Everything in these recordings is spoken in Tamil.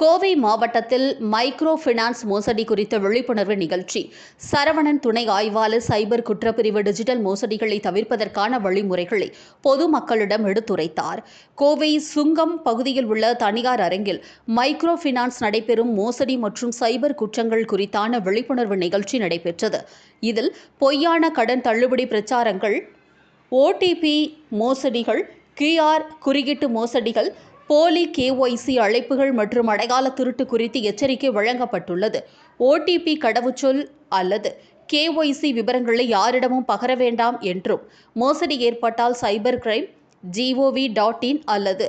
கோவை மாவட்டத்தில் மைக்ரோ ஃபினான்ஸ் மோசடி குறித்த விழிப்புணர்வு நிகழ்ச்சி. சரவணன் துணை ஆய்வாளர் சைபர் குற்றப்பிரிவு டிஜிட்டல் மோசடிகளை தவிர்ப்பதற்கான வழிமுறைகளை பொதுமக்களிடம் எடுத்துரைத்தார். கோவை சுங்கம் பகுதியில் உள்ள தனியார் அரங்கில் மைக்ரோ ஃபினான்ஸ் நடைபெறும் மோசடி மற்றும் சைபர் குற்றங்கள் குறித்தான விழிப்புணர்வு நிகழ்ச்சி நடைபெற்றது. இதில் பொய்யான கடன் தள்ளுபடி பிரச்சாரங்கள் ஓடிபி மோசடிகள் கியூஆர் குறியீட்டு மோசடிகள் போலி கேஒய்சி அழைப்புகள் மற்றும் அடையாள திருட்டு குறித்து எச்சரிக்கை வழங்கப்பட்டுள்ளது. ஓடிபி கடவுச்சொல் அல்லது கேஒய்சி விவரங்களை யாரிடமும் பகர வேண்டாம் என்றும் மோசடி ஏற்பட்டால் cyber crime G O V dot in அல்லது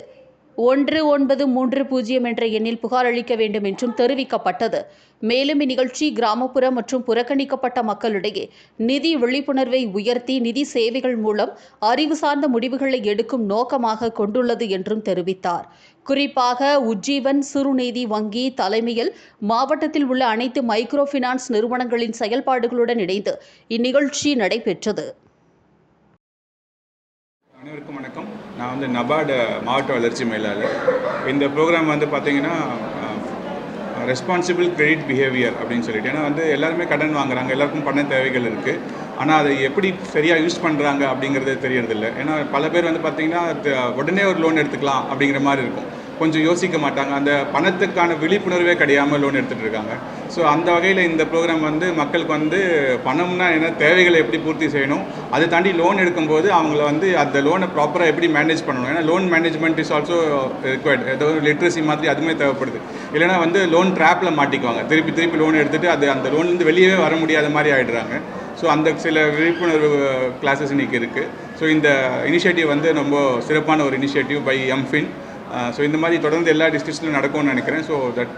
ஒன்று ஒன்பது மூன்று பூஜ்ஜியம் என்ற எண்ணில் புகார் அளிக்க வேண்டும் என்றும் தெரிவிக்கப்பட்டது. மேலும் இந்நிகழ்ச்சி கிராமப்புற மற்றும் புறக்கணிக்கப்பட்ட மக்களிடையே நிதி விழிப்புணர்வை உயர்த்தி நிதி சேவைகள் மூலம் அறிவு சார்ந்த முடிவுகளை எடுக்கும் நோக்கமாக கொண்டுள்ளது என்றும் தெரிவித்தார். குறிப்பாக உஜ்ஜீவன் சிறுநீதி வங்கி தலைமையில் மாவட்டத்தில் உள்ள அனைத்து மைக்ரோ ஃபினான்ஸ் நிறுவனங்களின் செயல்பாடுகளுடன் இணைந்து இந்நிகழ்ச்சி நடைபெற்றது. அனைவருக்கும் வணக்கம். நான் வந்து நபார்டு மாவட்ட வளர்ச்சி மேலாளர். இந்த ப்ரோக்ராம் வந்து பார்த்தீங்கன்னா ரெஸ்பான்சிபிள் கிரெடிட் பிஹேவியர் அப்படின்னு சொல்லிட்டு. ஏன்னா வந்து எல்லாருமே கடன் வாங்குறாங்க எல்லாருக்கும் பண தேவைகள் இருக்குது ஆனால் அதை எப்படி சரியாக யூஸ் பண்ணுறாங்க அப்படிங்கிறது தெரியறதில்ல. ஏன்னா பல பேர் வந்து பார்த்தீங்கன்னா உடனே ஒரு லோன் எடுத்துக்கலாம் அப்படிங்கிற மாதிரி இருக்கும். கொஞ்சம் யோசிக்க மாட்டாங்க. அந்த பணத்துக்கான விழிப்புணர்வே கிடையாமல் லோன் எடுத்துகிட்டு இருக்காங்க. ஸோ அந்த வகையில் இந்த ப்ரோக்ராம் வந்து மக்களுக்கு வந்து பணம்னா என்ன தேவைகளை எப்படி பூர்த்தி செய்யணும் அதை தாண்டி லோன் எடுக்கும்போது அவங்கள வந்து அந்த லோனை ப்ராப்பராக எப்படி மேனேஜ் பண்ணணும். ஏன்னா loan management is also required ஏதோ லிட்ரஸி மாதிரி அதுவுமே தேவைப்படுது. இல்லைன்னா வந்து லோன் ட்ராப்பில் மாட்டிக்குவாங்க. திருப்பி திருப்பி லோன் எடுத்துகிட்டு அது அந்த லோன்லேருந்து வெளியவே வர முடியாத மாதிரி ஆகிடுறாங்க ஸோ அந்த சில விழிப்புணர்வு கிளாஸஸ் இன்னைக்கு இருக்குது ஸோ இந்த இனிஷியேட்டிவ் வந்து ரொம்ப சிறப்பான ஒரு இனிஷியேட்டிவ் பை எம்ஃபின் ஸோ இந்த மாதிரி தொடர்ந்து எல்லா டிஸ்ட்ரிக்ட்ஸ்லையும் நடக்கும்னு நினைக்கிறேன். So that